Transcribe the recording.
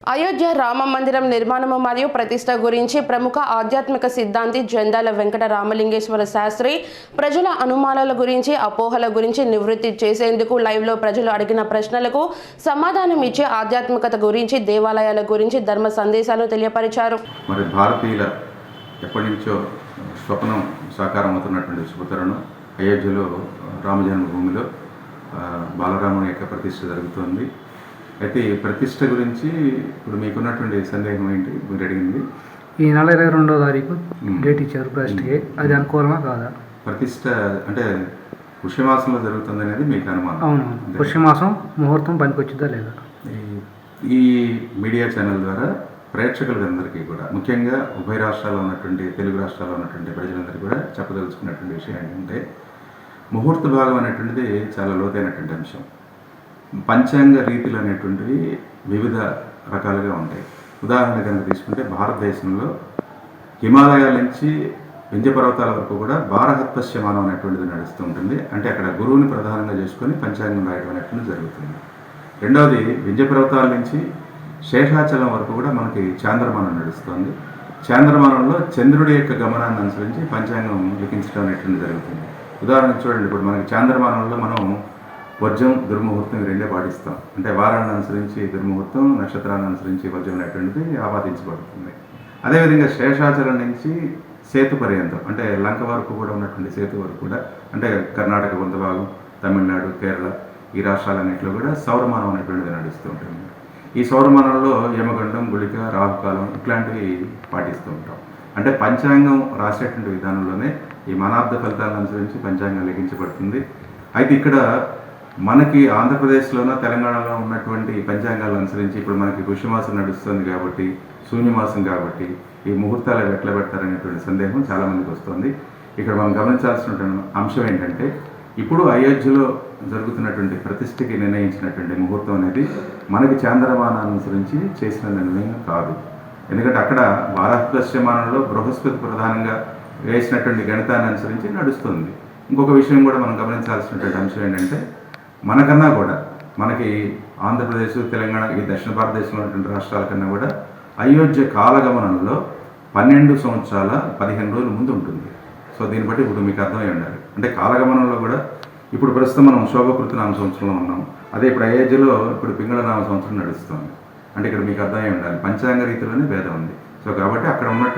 అయోధ్య రామ మందిరం నిర్మాణము మరియు ప్రతిష్ట గురించి ప్రముఖ ఆధ్యాత్మిక సిద్ధాంతి జందాల వెంకట రామలింగేశ్వర శాస్త్రి ప్రజల అనుమానాల గురించి అపోహల గురించి నివృత్తి చేసేందుకు లైవ్లో ప్రజలు అడిగిన ప్రశ్నలకు సమాధానం ఇచ్చే ఆధ్యాత్మికత గురించి దేవాలయాల గురించి ధర్మ సందేశాలు తెలియపరిచారు. మరి భారతీయుల ఎప్పటి నుంచో స్వప్నం సాకారం అవుతున్నటువంటి శుభతరుణం అయోధ్యలో రామ జన్మభూమిలో బాలరాముని యొక్క ప్రతిష్ట జరుగుతోంది. అయితే ఈ ప్రతిష్ఠ గురించి ఇప్పుడు మీకున్నటువంటి సందేహం ఏంటి? మీరు అడిగింది. ఈ నెల ఇరవై రెండో తారీఖు డేట్ ఇచ్చారు ప్రస్తుతకి అది అనుకూలమా కాదా? ప్రతిష్ఠ అంటే పుష్యమాసంలో జరుగుతుంది అనేది మీకు అనుమానం. అవును పుష్యమాసం ముహూర్తం పనికొచ్చిందా లేదా? ఈ- ఈ మీడియా ఛానల్ ద్వారా ప్రేక్షకులందరికీ కూడా ముఖ్యంగా ఉభయ రాష్ట్రాల్లో ఉన్నటువంటి తెలుగు రాష్ట్రాల్లో ఉన్నటువంటి ప్రజలందరికీ కూడా చెప్పదలుచుకున్నటువంటి విషయం ఏంటంటే ముహూర్త భాగం అనేటువంటిది చాలా లోతైనటువంటి అంశం. పంచాంగ రీతులు అనేటువంటివి వివిధ రకాలుగా ఉంటాయి. ఉదాహరణ కనుక తీసుకుంటే భారతదేశంలో హిమాలయాల నుంచి వింధ్య పర్వతాల వరకు కూడా భారహత్పశ్యమానం అనేటువంటిది నడుస్తూ ఉంటుంది. అంటే అక్కడ గురువుని ప్రధానంగా చేసుకొని పంచాంగం రాయడం అనేటువంటిది జరుగుతుంది. రెండవది వింధ్య పర్వతాల నుంచి శేషాచలం వరకు కూడా మనకి చాంద్రమానం నడుస్తుంది. చాంద్రమానంలో చంద్రుడి యొక్క గమనాన్ని అనుసరించి పంచాంగం లిఖించడం అనేటువంటిది జరుగుతుంది. ఉదాహరణకు చూడండి ఇప్పుడు మనకి చాంద్రమానంలో మనం వర్జం దుర్ముహూర్తం ఈ రెండే పాటిస్తాం. అంటే వారాన్ని అనుసరించి దుర్ముహూర్తం నక్షత్రాన్ని అనుసరించి వర్జం అనేటువంటిది ఆపాదించబడుతుంది. అదేవిధంగా శేషాచలం నుంచి సేతు పర్యంతం అంటే లంక వరకు కూడా ఉన్నటువంటి సేతు వరకు కూడా అంటే కర్ణాటక కొంత భాగం తమిళనాడు కేరళ ఈ రాష్ట్రాలన్నింటిలో కూడా సౌరమానం అనేటువంటిది నడుస్తూ ఉంటుంది. ఈ సౌరమానంలో యమగండం గుళిక రాహుకాలం ఇట్లాంటివి పాటిస్తూ ఉంటాం. అంటే పంచాంగం రాసేటువంటి విధానంలోనే ఈ మనార్థ ఫలితాలను అనుసరించి పంచాంగం లెక్కించబడుతుంది అయితే ఇక్కడ మనకి ఆంధ్రప్రదేశ్లోనో తెలంగాణలో ఉన్నటువంటి ఈ పంచాంగాలను అనుసరించి ఇప్పుడు మనకి పుష్యమాసం నడుస్తుంది కాబట్టి శూన్యమాసం కాబట్టి ఈ ముహూర్తాలు అవి ఎట్లా పెడతారనేటువంటి సందేహం చాలామందికి వస్తుంది. ఇక్కడ మనం గమనించాల్సిన అంశం ఏంటంటే ఇప్పుడు అయోధ్యలో జరుగుతున్నటువంటి ప్రతిష్ఠకి నిర్ణయించినటువంటి ముహూర్తం అనేది మనకి చాంద్రమానాన్ని అనుసరించి చేసిన నిర్ణయం కాదు. ఎందుకంటే అక్కడ వారాహస్యమానంలో బృహస్పతి ప్రధానంగా వేసినటువంటి గణితాన్ని అనుసరించి నడుస్తుంది. ఇంకొక విషయం కూడా మనం గమనించాల్సినటువంటి అంశం ఏంటంటే మనకన్నా కూడా మనకి ఆంధ్రప్రదేశ్ తెలంగాణ ఈ దక్షిణ భారతదేశంలో ఉన్నటువంటి రాష్ట్రాల కన్నా కూడా అయోధ్య కాలగమనంలో పన్నెండు సంవత్సరాల పదిహేను రోజుల ముందు ఉంటుంది. సో దీన్ని బట్టి ఇప్పుడు మీకు అర్థమై ఉండాలి. అంటే కాలగమనంలో కూడా ఇప్పుడు ప్రస్తుతం మనం శోభకృతి నామ సంవత్సరంలో ఉన్నాం. అదే ఇప్పుడు అయోధ్యలో ఇప్పుడు పింగళ నామ సంవత్సరం నడుస్తుంది. అంటే ఇక్కడ మీకు అర్థమై ఉండాలి. పంచాంగ రీతిలోనే భేదం ఉంది. సో కాబట్టి అక్కడ ఉన్నట్టు